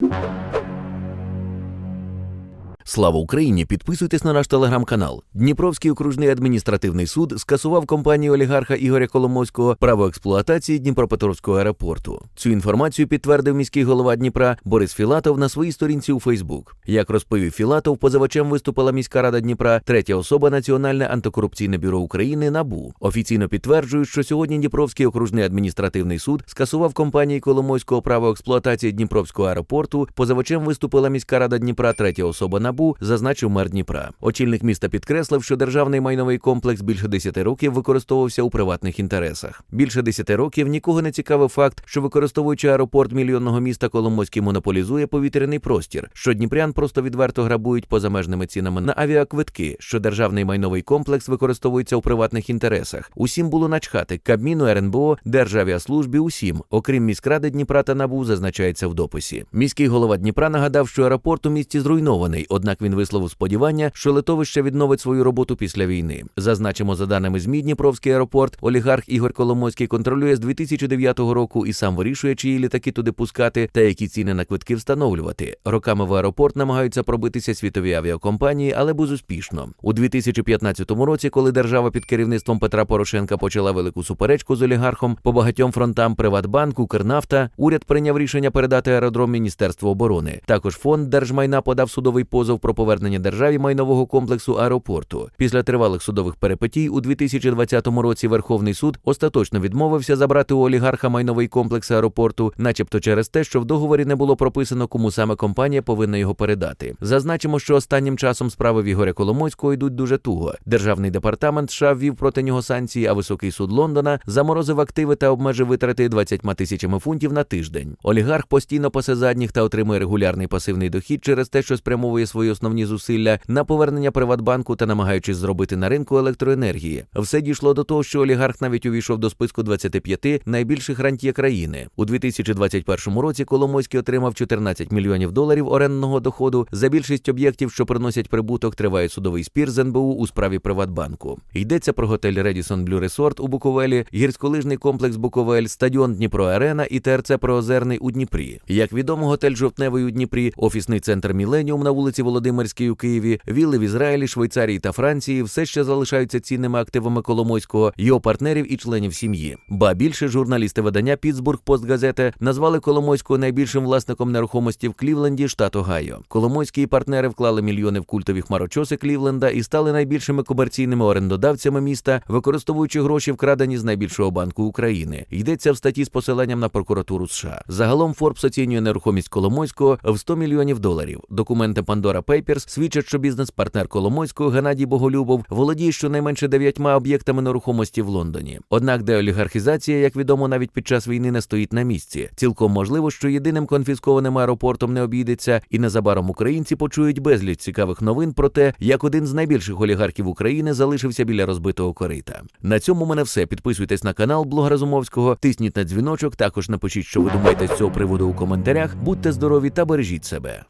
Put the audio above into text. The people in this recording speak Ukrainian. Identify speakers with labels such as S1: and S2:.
S1: you. Слава Україні! Підписуйтесь на наш телеграм-канал. Дніпровський окружний адміністративний суд скасував компанії олігарха Ігоря Коломойського право експлуатації Дніпропетровського аеропорту. Цю інформацію підтвердив міський голова Дніпра Борис Філатов на своїй сторінці у Фейсбук. Як розповів Філатов, позивачем виступила міська рада Дніпра, третя особа Національне антикорупційне бюро України НАБУ. Офіційно підтверджують, що сьогодні Дніпровський окружний адміністративний суд скасував компанії Коломойського право експлуатації Дніпровського аеропорту. Позивачем виступила міська рада Дніпра, третя особа НАБУ, зазначив мер Дніпра. Очільник міста підкреслив, що державний майновий комплекс більше 10 років використовувався у приватних інтересах. Більше 10 років нікого не цікавив факт, що використовуючи аеропорт мільйонного міста Коломойський монополізує повітряний простір, що дніпрян просто відверто грабують позамежними цінами на авіаквитки, що державний майновий комплекс використовується у приватних інтересах. Усім було начхати Кабміну, РНБО, Державіаслужбі, усім, окрім міськради Дніпра та НАБУ, зазначається в дописі. Міський голова Дніпра нагадав, що аеропорт у місті зруйнований, однак він висловив сподівання, що литовище відновить свою роботу після війни. Зазначимо, за даними ЗМІ, Дніпровський аеропорт, олігарх Ігор Коломойський контролює з 2009 року і сам вирішує, чиї літаки туди пускати та які ціни на квитки встановлювати. Роками в аеропорт намагаються пробитися світові авіакомпанії, але безуспішно. У 2015 році, коли держава під керівництвом Петра Порошенка почала велику суперечку з олігархом по багатьом фронтам Приватбанк, Укрнафта, уряд прийняв рішення передати аеродром Міністерству оборони. Також фонд держмайна подав судовий позов про повернення державі майнового комплексу аеропорту. Після тривалих судових перипетій у 2020 році Верховний суд остаточно відмовився забрати у олігарха майновий комплекс аеропорту, начебто через те, що в договорі не було прописано, кому саме компанія повинна його передати. Зазначимо, що останнім часом справи в Ігоря Коломойського йдуть дуже туго. Державний департамент США ввів проти нього санкції, а високий суд Лондона заморозив активи та обмежив витрати 20 тисячами фунтів на тиждень. Олігарх постійно пасе задніх та отримує регулярний пасивний дохід через те, що спрямовує свої основні зусилля на повернення Приватбанку та намагаючись зробити на ринку електроенергії. Все дійшло до того, що олігарх навіть увійшов до списку 25 найбільших рантьє країни. У 2021 році Коломойський отримав 14 мільйонів доларів орендного доходу. За більшість об'єктів, що приносять прибуток, триває судовий спір з НБУ у справі Приватбанку. Йдеться про готель Redison Blue Resort у Буковелі, гірськолижний комплекс Буковель, стадіон Дніпро Арена і ТРЦ Проозерний у Дніпрі. Як відомо, готель Жовтневий у Дніпрі, офісний центр Міленіум на вулиці Володимирській у Києві, вілли в Ізраїлі, Швейцарії та Франції все ще залишаються цінними активами Коломойського, його партнерів і членів сім'ї. Ба більше журналісти видання Пітсбург Постгазета назвали Коломойського найбільшим власником нерухомості в Клівленді, штат Огайо. Коломойські партнери вклали мільйони в культові хмарочоси Клівленда і стали найбільшими комерційними орендодавцями міста, використовуючи гроші, вкрадені з найбільшого банку України. Йдеться в статті з посиланням на прокуратуру США. Загалом Форбс оцінює нерухомість Коломойського в 100 мільйонів доларів. Документи Pandora Papers свідчать, що бізнес-партнер Коломойського Геннадій Боголюбов володіє щонайменше дев'ятьма об'єктами нерухомості в Лондоні. Однак деолігархізація, як відомо, навіть під час війни не стоїть на місці. Цілком можливо, що єдиним конфіскованим аеропортом не обійдеться, і незабаром українці почують безліч цікавих новин про те, як один з найбільших олігархів України залишився біля розбитого корита. На цьому мене все. Підписуйтесь на канал Блога Разумовського, тисніть на дзвіночок. Також напишіть, що ви думаєте з цього приводу у коментарях. Будьте здорові та бережіть себе.